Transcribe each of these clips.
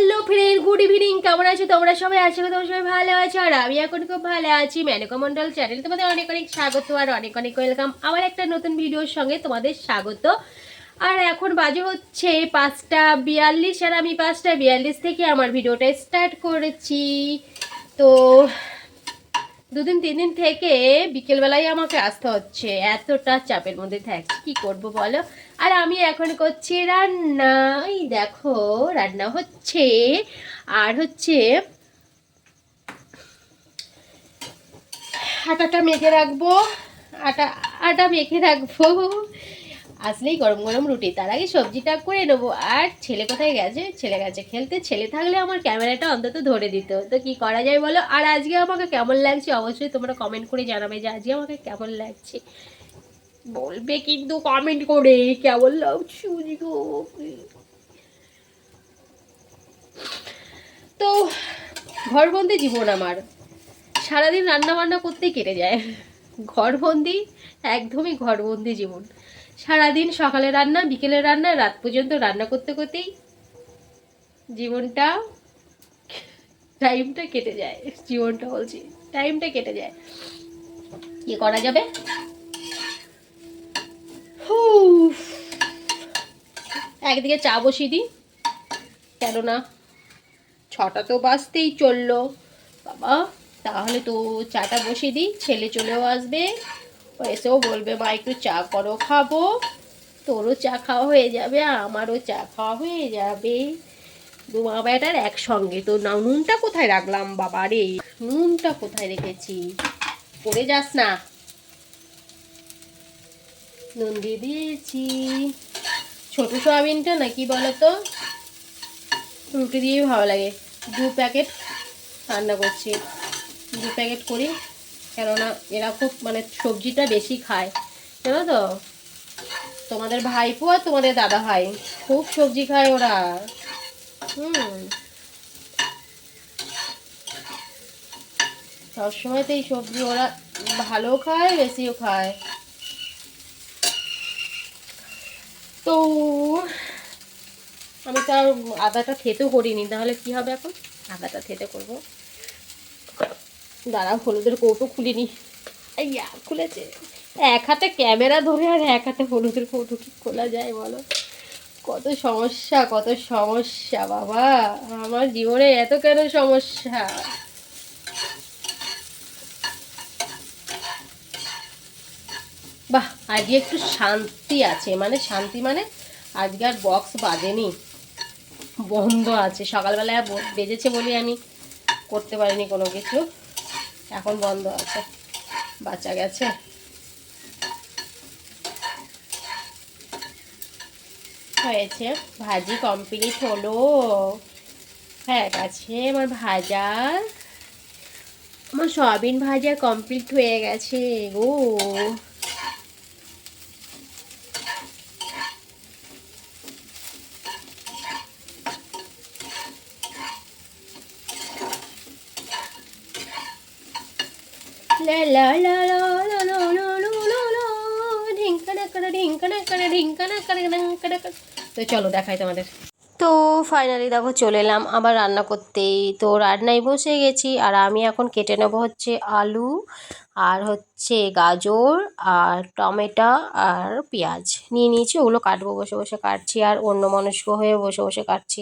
Hello friend good evening কেমন আছো তোমরা সবাই? আশা করি তোমরা সবাই ভালো আছো, আর আমি এখন খুব ভালো আছি। মেনকা মন্ডল চ্যানেল তোমাদের অনেক অনেক স্বাগত আর অনেক অনেক ওয়েলকাম আমার একটা নতুন ভিডিওর সঙ্গে তোমাদের স্বাগত। আর এখন বাজে হচ্ছে পাঁচটা বিয়াল্লিশ, আর আমি পাঁচটা বিয়াল্লিশ থেকে আমার ভিডিওটা স্টার্ট করেছি। তো দুদিন তিন দিন থেকে বিকেলবেলায় আমাকে আসতে হচ্ছে। এতটা চাপের মধ্যে থাকছি, কি করব বলো? আর আমি এখন করছি রান্না। এই দেখো, রান্না হচ্ছে। আর হচ্ছে আটাটা মেখে রাখব। আটা আটা মেখে রাখব। আসলেই গরম গরম রুটি। তার আগে সবজিটা করে নেব। আর ছেলে কোথায় গেছে? ছেলে গেছে খেলতে। ছেলে থাকলে আমার ক্যামেরাটা অন্তত ধরে দিত। তো কি করা যায় বলো? আর আজকে আমাকে কেমন লাগছে? অবশ্যই তোমরা কমেন্ট করে জানাবে যে আজকে আমাকে কেমন লাগছে। বলবে কিন্তু কমেন্ট করে। কেমন লাগছে তো ঘরবন্দি জীবন আমার। সারাদিন রান্না বান্না করতেই কেটে যায়। ঘরবন্দি, একদমই ঘরবন্দি জীবন। সারাদিন সকালে রান্না, বিকেলে রান্না, রাত পর্যন্ত রান্না করতে করতেই জীবনটা টাইমটা কেটে যায়। জীবনটা বলছি টাইমটা কেটে যায়। কি করা যাবে। একদিকে চা বসিয়ে দিই, কেননা ছটা তো বাজতেই চলল। বাবা, তাহলে তো চাটা বসিয়ে দিই, ছেলে চলেও আসবে। এসেও বলবে, মা, একটু চা করো, খাব। তোরও চা খাওয়া হয়ে যাবে, আমারও চা খাওয়া হয়ে যাবে। দু মা বেটার একসঙ্গে, তো না নুনটা কোথায় রাখলাম বাবা রে? নুনটা কোথায় রেখেছি? পড়ে যাস না? নুন দিয়ে দিয়েছি। ছোট সয়াবিনটা নাকি বলো তো রুটি দিয়েই ভালো লাগে। দু প্যাকেট রান্না করছি। দু প্যাকেট করি কেননা এরা খুব মানে সবজিটা বেশি খায়। জানো তো? তোমাদের ভাইপো আর তোমাদের দাদা ভাই খুব সবজি খায় ওরা। হুম। সবসময় তো এই সবজি ওরা ভালো খায়, বেশিও খায়। তো আমি তো আদাটা থেতেও করিনি, তাহলে কি হবে এখন? আদাটা থেতে করব। দাঁড়া, হলুদের কৌটো খুলিনি। ইয়া খুলেছে। এক হাতে ক্যামেরা ধরে আর এক হাতে হলুদের কৌটো কি খোলা যায় বলো? কত সমস্যা কত সমস্যা, বাবা। আমার জীবনে এত কেন সমস্যা? বাহ, আজকে একটু শান্তি আছে। মানে শান্তি মানে আজকে আর বক্স বাজেনি। বন্ধ আছে। সকালবেলায় বেজেছে বলে আমি। করতে পারিনি কোনো কিছু। এখন বন্ধ আছে। বাচ্চা গেছে। হয়েছে। ভাজি কমপ্লিট হলো। হ্যাঁ গেছে আমার ভাজা। আমার সয়াবিন ভাজা কমপ্লিট হয়ে গেছে গো। তো চলো দেখাই তোমাদের। তো ফাইনালি দেখো চলে এলাম আবার রান্না করতেই। তো রান্নায় বসে গেছি আর আমি এখন কেটে নেব হচ্ছে আলু আর হচ্ছে গাজর আর টমেটো আর পেঁয়াজ। নিয়ে নিয়েছি, ওগুলো কাটবো, বসে বসে কাটছি আর অন্য মনস্ক হয়ে বসে বসে কাটছি।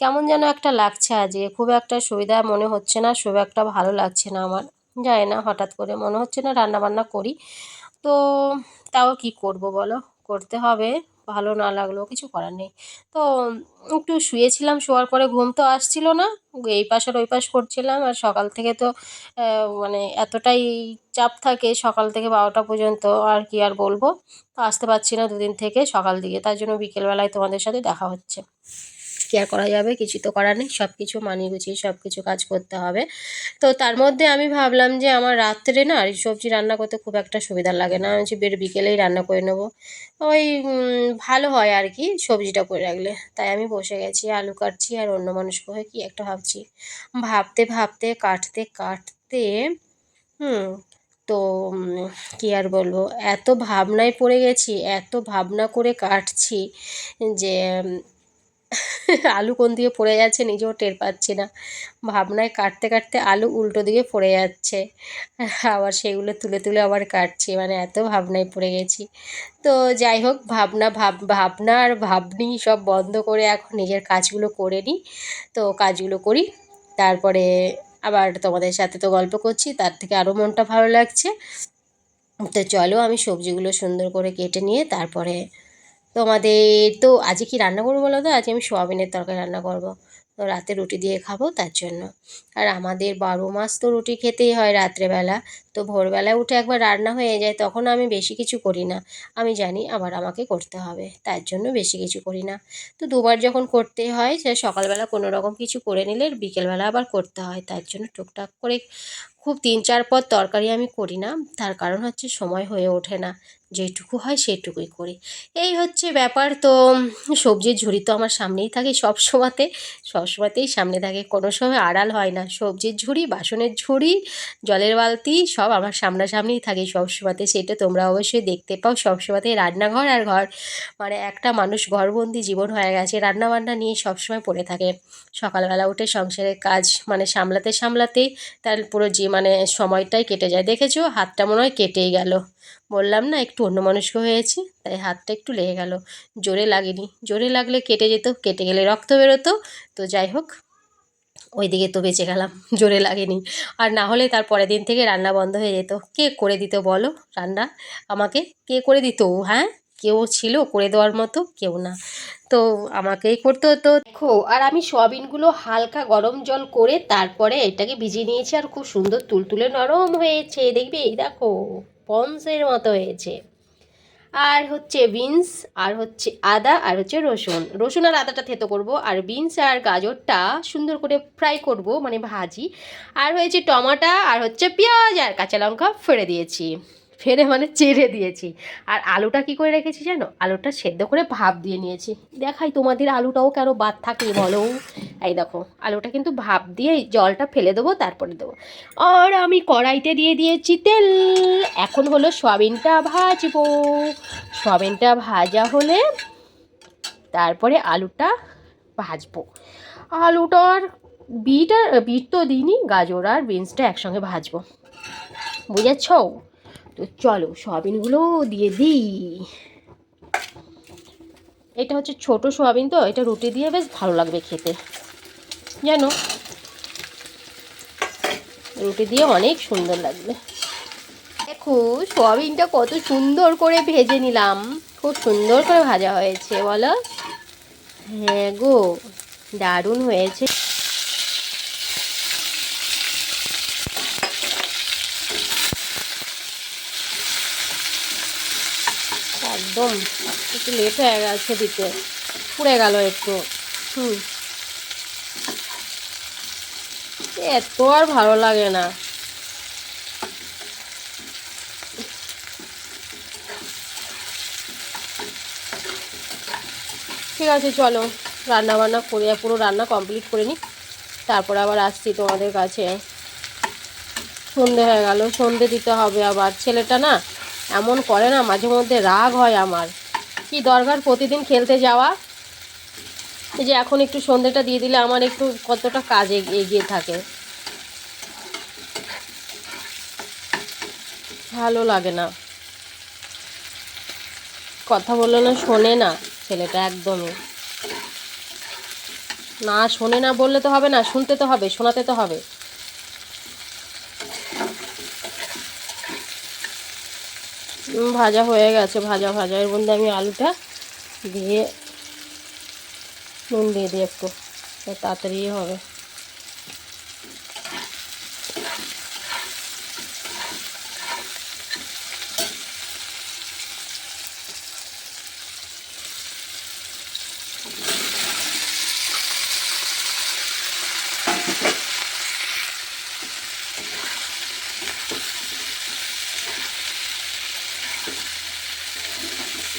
কেমন যেন একটা লাগছে আজকে, খুব একটা সুবিধা মনে হচ্ছে না, খুব একটা ভালো লাগছে না আমার যায় না, হঠাৎ করে মনে হচ্ছে না রান্না বান্না করি। তো তাও কি করব বলো? করতে হবে, ভালো না লাগলেও কিছু করার নেই। তো একটু শুয়েছিলাম, শোয়ার পরে ঘুম তো আসছিল না, এই পাশ আর ওই পাশ করছিলাম। আর সকাল থেকে তো মানে এতটাই চাপ থাকে সকাল থেকে বারোটা পর্যন্ত, আর কি আর বলব? তো আসতে পারছি না দুদিন থেকে সকাল দিকে, তার জন্য বিকেলবেলায় তোমাদের সাথে দেখা হচ্ছে। কি করা যাবে, কিছু তো করার নেই সব কিছু মানিয়ে গুছিয়ে সব কিছু কাজ করতে হবে। তো তার মধ্যে আমি ভাবলাম যে আমার রাত্রে না সবজি রান্না করতে খুব একটা সুবিধা লাগে না, আমি বের বিকেলেই রান্না করে নেব। ওই ভালো হয় আর কি সবজিটা করে রাখলে। তাই আমি বসে গেছি, আলু কাটছি আর অন্য মানুষ হয়ে কি একটা ভাবছি। ভাবতে ভাবতে, কাটতে কাটতে, হুম, তো কি আর বলব, এত ভাবনায় পড়ে গেছি, এত ভাবনা করে কাটছি যে আলু কোন দিকে পড়ে যাচ্ছে নিজেও টের পাচ্ছি না। ভাবনায় কাটতে কাটতে আলু উল্টো দিকে পড়ে যাচ্ছে। আবার সেগুলো তুলে তুলে আবার কাটছি মানে এত ভাবনায় পড়ে গেছি। তো যাই হোক, ভাবনা ভাব, ভাবনা আর ভাবনি সব বন্ধ করে এখন নিজের কাজগুলো করে নিই। তো কাজগুলো করি, তারপরে আবার তোমাদের সাথে তো গল্প করছি, তার থেকে আরও মনটা ভালো লাগছে। তো চলো আমি সবজিগুলো সুন্দর করে কেটে নিয়ে তারপরে তোমাদের তো আজকে কি রান্না করব বলো তো? আজকে আমি সোয়াবিনের তরকারি রান্না করব। তো রাতে রুটি দিয়ে খাব তার জন্য। আর আমাদের বারো মাস তো রুটি খেতেই হয় রাত্রেবেলা। তো ভোরবেলায় উঠে একবার রান্না হয়ে যায়, তখন আমি বেশি কিছু করি না। আমি জানি আবার আমাকে করতে হবে, তার জন্য বেশি কিছু করি না। তো দুবার যখন করতে হয়, সে সকালবেলা কোনো রকম কিছু করে নিলে বিকেলবেলা আবার করতে হয়, তার জন্য টুকটাক করে খুব তিন চার পদ তরকারি আমি করি না। তার কারণ হচ্ছে সময় হয়ে ওঠে না। যেটুকু হয় সেটুকুই করি। এই হচ্ছে ব্যাপার। তো সবজির ঝুড়ি তো আমার সামনেই থাকে সব সময়তে, সব সময়তেই সামনে থাকে। কোনো সময় আড়াল হয় না। সবজির ঝুড়ি, বাসনের ঝুড়ি, জলের বালতি সব আমার সামনাসামনিই থাকে সব সময়তে। সেটা তোমরা অবশ্যই দেখতে পাও সব সময়তেই রান্নাঘর আর ঘর। মানে একটা মানুষ ঘরবন্দি জীবন হয়ে গেছে, রান্নাবান্না নিয়ে সব সময় পড়ে থাকে। সকালবেলা উঠে সংসারের কাজ মানে সামলাতে সামলাতেই তার পুরো যে মানে সময়টাই কেটে যায়। দেখেছ? হাতটা মনে হয় কেটেই গেল। বললাম না, একটু অন্যমনস্ক হয়েছি, তাই হাতটা একটু লেগে গেল। জোরে লাগেনি। জোরে লাগলে কেটে যেত, কেটে গেলে রক্ত বেরোতো। তো যাই হোক ওই দিকে তো বেঁচে গেলাম, জোরে লাগেনি। আর না হলে তার পরের দিন থেকে রান্না বন্ধ হয়ে যেত। কে করে দিত বলো? রান্না? আমাকে? কে করে দিত হ্যাঁ? কেউ ছিল করে দেওয়ার মতো? কেউ না। তো আমাকেই করতে হতো। দেখো, আর আমি সয়াবিনগুলো হালকা গরম জল করে তারপরে এটাকে ভিজিয়ে নিয়েছি, আর খুব সুন্দর তুলতুলে নরম হয়েছে, দেখবে? এই দেখো। পন্সের মতো হয়েছে। আর হচ্ছে বিনস, আর হচ্ছে আদা, আর হচ্ছে রসুন। রসুন আর আদাটা থেতো করব, আর বিনস আর গাজরটা সুন্দর করে ফ্রাই করব মানে ভাজি। আর হয়েছে টমাটা, আর হচ্ছে পেঁয়াজ আর কাঁচা লঙ্কা ফেড়ে দিয়েছি। ফেরে মানে চেড়ে দিয়েছি। আর আলুটা কি করে রেখেছি জানো? আলুটা সেদ্ধ করে ভাপ দিয়ে নিয়েছি। দেখাই তোমাদের আলুটাও কেন বাদ থাকে বলো? এই দেখো, আলুটা কিন্তু ভাপ দিয়ে জলটা ফেলে দেবো, তারপরে দেবো। আর আমি কড়াইতে দিয়ে দিয়েছি তেল। এখন হলো সয়াবিনটা ভাজবো। সয়াবিনটা ভাজা হলে তারপরে আলুটা ভাজবো। আলুটার বিট আর, বিট তো দিইনি, গাজর আর বিনসটা একসঙ্গে ভাজবো। বুঝেছ? তো চলো সয়াবিনগুলো দিয়ে দিই। এটা হচ্ছে ছোট সয়াবিন তো, এটা রুটি দিয়ে বেশ ভালো লাগবে খেতে। জানো, রুটি দিয়ে অনেক সুন্দর লাগবে। দেখো, সয়াবিনটা কত সুন্দর করে ভেজে নিলাম। খুব সুন্দর করে ভাজা হয়েছে, বলো? হ্যাঁ গো, দারুণ হয়েছে। একদম একটু লেট হয়ে গেছে দিতে। পুড়ে গেল একটু। হুম। এত আর ভালো লাগে না। ঠিক আছে, চলো। রান্না বান্না করে, পুরো রান্না কমপ্লিট করে নিই তারপর আবার আসছি তোমাদের কাছে। সন্ধে হয়ে গেল, সন্ধে দিতে হবে আবার। ছেলেটা না এমন করে না, মাঝে মধ্যে রাগ হয় আমার। কি দরকার প্রতিদিন খেলতে যাওয়া? এই যে এখন একটু সন্ধেটা দিয়ে দিলে আমার একটু কতটা কাজ এগিয়ে থাকে। ভালো লাগে না। কথা বললে না, শোনে না ছেলেটা একদমই। না শোনে না বললে তো হবে না, শুনতে তো হবে, শোনাতে তো হবে। ভাজা হয়ে গেছে, ভাজা ভাজা। এর মধ্যে আমি আলুটা দিয়ে, নুন দিয়ে দিই একটু। তাড়াতাড়ি হবে।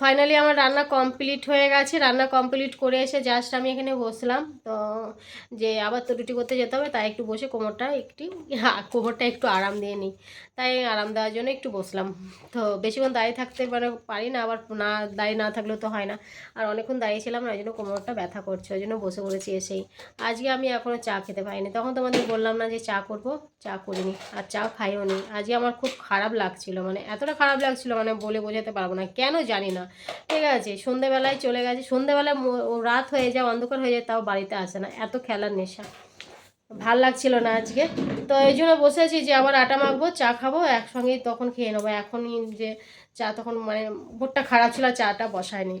ফাইনালি আমার রান্না কমপ্লিট হয়ে গেছে। রান্না কমপ্লিট করে এসে জাস্ট আমি এখানে বসলাম। তো যে আবার তো রুটি করতে যেতে হবে, তাই একটু বসে কোমরটা একটু হ্যাঁ, কোমরটা একটু আরাম দিয়ে নিই। তাই আরাম দেওয়ার জন্য একটু বসলাম। তো বেশিক্ষণ দাঁড়িয়ে থাকতে মানে পারি না, আবার না, দাঁড়িয়ে না থাকলেও তো হয় না। আর অনেকক্ষণ দাঁড়িয়েছিলাম না, ওই জন্য কোমরটা ব্যথা করছে, ওই জন্য বসে পড়েছি এসেই। আজকে আমি এখনও চা খেতে পারিনি। তখন তোমাদের বললাম না যে চা করব, চা করিনি, আর চা খাইও নি আজকে আমার খুব খারাপ লাগছিল মানে এতটা খারাপ লাগছিল মানে বলে বোঝাতে পারব না, কেন জানি না। ঠিক আছে, সন্ধেবেলায় চলে গেছে। সন্ধেবেলায় রাত হয়ে যায়, অন্ধকার হয়ে যায়, তাও বাড়িতে আসে না। এত খেলার নেশা। ভালো লাগছিল না আজকে। তো এই জন্য বসে আছি যে আবার আটা মাখবো, চা খাব, একসঙ্গেই তখন খেয়ে নেব। এখনই যে চা তখন মানে ভোরটা খারাপ ছিল চাটা বসায়নি।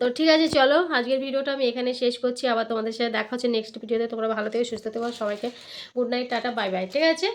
তো ঠিক আছে, চলো। আজকের ভিডিওটা আমি এখানে শেষ করছি। আবার তোমাদের সাথে দেখা হচ্ছে নেক্সট ভিডিওতে তোমরা ভালো থেকে, সুস্থ থেকো। সবাইকে good night tata bye bye ঠিক আছে?